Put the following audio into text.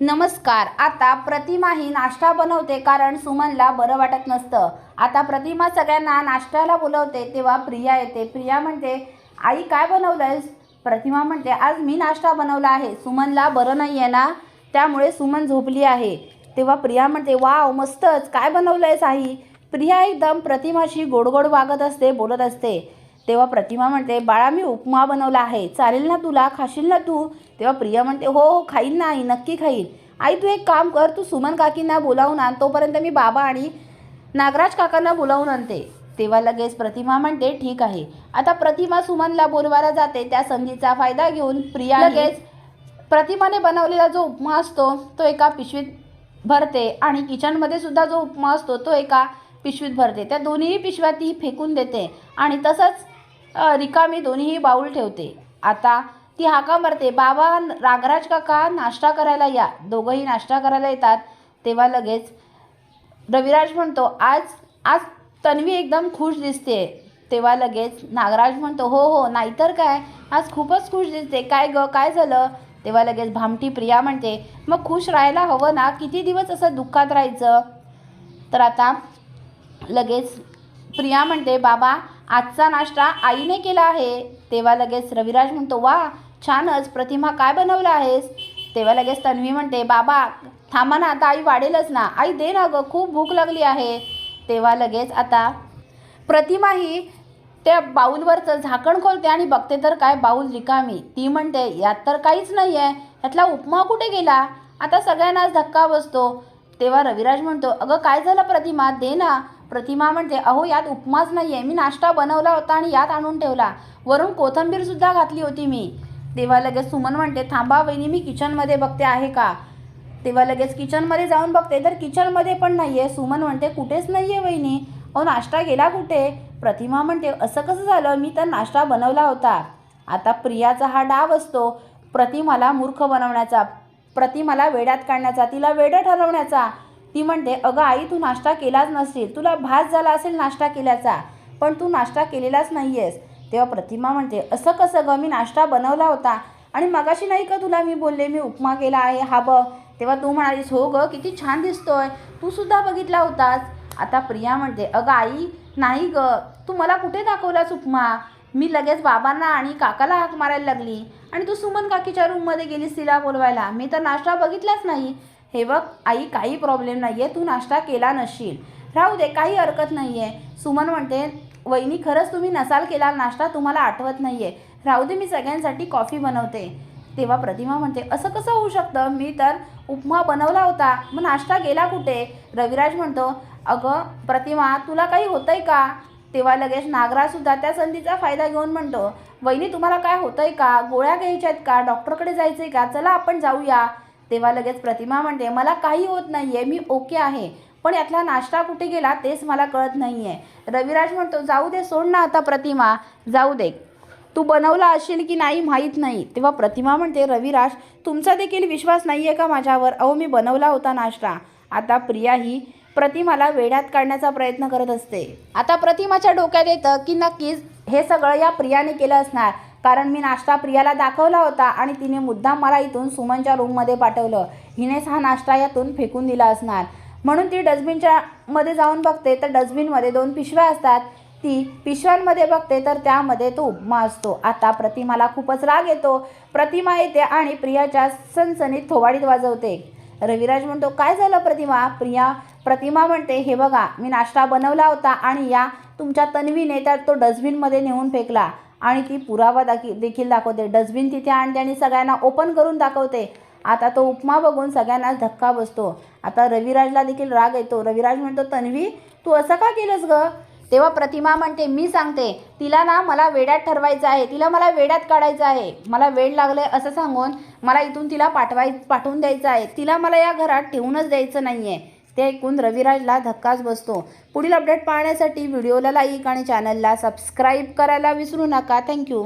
नमस्कार. आता प्रतिमा ही नाश्ता बनवते कारण सुमनला बरं वाटत नसतं. आता प्रतिमा सगळ्यांना नाश्त्याला बोलवते तेव्हा प्रिया येते. प्रिया म्हणते आई काय बनवलंयस? प्रतिमा म्हणते आज मी नाश्ता बनवला आहे. सुमनला बरं नाही आहे ना? त्यामुळे सुमन झोपली आहे. तेव्हा प्रिया म्हणते वाव मस्तच. काय बनवलं आहेस आई? प्रिया एकदम प्रतिमाशी गोड गोड वागत असते बोलत असते. तेव्हा प्रतिमा म्हणते बाळा मी उपमा बनवला आहे. चालेल ना तुला? खाशील ना तू? तेव्हा प्रिया म्हणते हो हो खाईन ना आई नक्की खाईन. आई तू एक काम कर तू सुमन काकींना बोलावून आण. तोपर्यंत मी बाबा आणि नागराज काकांना बोलावून आणते. तेव्हा लगेच प्रतिमा म्हणते ठीक आहे. आता प्रतिमा सुमनला बोलवायला जाते त्या संधीचा फायदा घेऊन प्रिया लगेच प्रतिमाने बनवलेला जो उपमा असतो तो एका पिशवीत भरते आणि किचनमध्ये सुद्धा जो उपमा असतो तो एका पिशवीत भरते. त्या दोन्ही पिशव्या ती फेकून देते आणि तसंच रिकामी दोन्हीही बाऊल ठेवते. आता ती हाका मारते. बाबा रागराज काका नाश्ता करायला या. दोघंही नाश्ता करायला येतात. तेव्हा लगेच रविराज म्हणतो आज आज तन्वी एकदम खुश दिसते. तेव्हा लगेच नागराज म्हणतो हो हो नाहीतर काय? आज खूपच खुश दिसते. काय ग काय झालं? तेव्हा लगेच भामटी प्रिया म्हणते मग खुश राहायला हवं ना? किती दिवस असं दुःखात राहायचं? तर आता लगेच प्रिया म्हणते बाबा आजचा नाश्ता आईने केला आहे. तेव्हा लगेच रविराज म्हणतो वा छानच प्रतिमा काय बनवलं आहेस? तेव्हा लगेच तन्वी म्हणते बाबा थांबा ना आता आई वाढेलच ना. आई दे ना गं खूप भूक लागली आहे. तेव्हा लगेच आता प्रतिमा ही त्या बाऊलवरचं झाकण खोलते आणि बघते तर काय बाऊल रिकामी? ती म्हणते यात तर काहीच नाही आहे यातला उपमा कुठे गेला? आता सगळ्यांनाच धक्का बसतो. तेव्हा रविराज म्हणतो अगं काय झालं प्रतिमा? दे ना. प्रतिमा म्हणते अहो यात उपमाच नाही आहे मी नाश्ता बनवला होता आणि यात आणून ठेवला. वरून कोथंबीरसुद्धा घातली होती मी. तेव्हा लगेच सुमन म्हणते थांबा वहिनी मी किचनमध्ये बघते आहे का? तेव्हा लगेच किचनमध्ये जाऊन बघते तर किचनमध्ये पण नाही आहे सुमन म्हणते कुठेच नाही आहे वहिनी. अहो नाश्ता गेला कुठे? प्रतिमा म्हणते असं कसं झालं? मी तर नाश्ता बनवला होता. आता प्रियाचा हा डाव असतो. प्रतिमाला मूर्ख बनवण्याचा प्रतिमाला वेड्यात काढण्याचा तिला वेडं ठरवण्याचा. ती म्हणते अगं आई तू नाश्ता केलाच नसेल तुला भास झाला असेल नाश्ता केल्याचा पण तू नाश्ता केलेलाच नाही आहेस तेव्हा प्रतिमा म्हणते असं कसं गं? मी नाश्ता बनवला होता आणि मगाशी नाही का तुला मी बोलले मी उपमा केला आहे? हा बघ. तेव्हा तू म्हणालीस हो गं किती छान दिसतोय. तू सुद्धा बघितला होतास. आता प्रिया म्हणते अगं आई नाही गं. तू मला कुठे दाखवलास उपमा? मी लगेच बाबांना आणि काकाला हाक मारायला लागली. आणि तू सुमन काकीच्या रूममध्ये गेलीस तिला बोलवायला. मी तर नाश्ता बघितलाच नाही. हे बघ आई काही प्रॉब्लेम नाही आहे तू नाश्ता केला नसशील. राहू दे काही हरकत नाही आहे सुमन म्हणते वहिनी खरंच तुम्ही नसाल केला नाश्ता तुम्हाला आठवत नाही आहे राहू दे मी सगळ्यांसाठी कॉफी बनवते. तेव्हा प्रतिमा म्हणते असं कसं होऊ शकतं? मी तर उपमा बनवला होता. मग नाश्ता गेला कुठे? रविराज म्हणतो अगं प्रतिमा तुला काही होतंय का? तेव्हा लगेच नागराजसुद्धा त्या संधीचा फायदा घेऊन म्हणतो वहिनी तुम्हाला काय होतंय का? गोळ्या घ्यायच्या आहेत का? डॉक्टरकडे जायचं आहे का? चला आपण जाऊया. तेव्हा लगेच प्रतिमा म्हणते मला काही होत नाही आहे मी ओके आहे पण यातला नाश्ता कुठे गेला तेच मला कळत नाही आहे रविराज म्हणतो जाऊ दे सोड ना आता प्रतिमा जाऊ दे. तू बनवला असेल की नाही माहीत नाही. तेव्हा प्रतिमा म्हणते रविराज तुमचा देखील विश्वास नाही आहे का माझ्यावर? अहो मी बनवला होता नाश्ता. आता प्रिया ही प्रतिमाला वेड्यात काढण्याचा प्रयत्न करत असते. आता प्रतिमाच्या डोक्यात येतं की नक्कीच हे सगळं या प्रियाने केलं असणार. कारण मी नाश्ता प्रियाला दाखवला होता आणि तिने मुद्दाम मला इथून सुमनच्या रूममध्ये पाठवलं. हिनेच हा नाश्ता यातून फेकून दिला असणार. म्हणून ती डस्टबिनच्या मध्ये जाऊन बघते तर डस्टबिनमध्ये दोन पिशव्या असतात. ती पिशव्यांमध्ये बघते तर त्यामध्ये तो उपमा असतो. आता प्रतिमाला खूपच राग येतो. प्रतिमा येते आणि प्रियाच्या सणसणीत थोवाडीत वाजवते. रविराज म्हणतो काय झालं प्रतिमा? प्रिया प्रतिमा म्हणते हे बघा मी नाश्ता बनवला होता आणि या तुमच्या तन्वीने तर तो डस्टबिनमध्ये नेऊन फेकला. आणि ती पुरावा दाखी देखील दाखवते. डस्टबिन तिथे आणते आणि सगळ्यांना ओपन करून दाखवते. आता तो उपमा बघून सगळ्यांनाच धक्का बसतो. आता रविराजला देखील राग येतो. रविराज म्हणतो तन्वी तू असं का केलंस ग? तेव्हा प्रतिमा म्हणते मी सांगते तिला ना मला वेड्यात ठरवायचं आहे. तिला मला वेड्यात काढायचं आहे. मला वेड लागलं आहे असं सांगून मला इथून तिला पाठवाय पाठवून द्यायचं आहे. तिला मला या घरात ठेवूनच द्यायचं नाही आहे ते ऐकून रविराजला धक्काच बसतो. पुढील अपडेट पाहण्यासाठी व्हिडिओला लाईक आणि चॅनलला सबस्क्राईब करायला विसरू नका. थँक्यू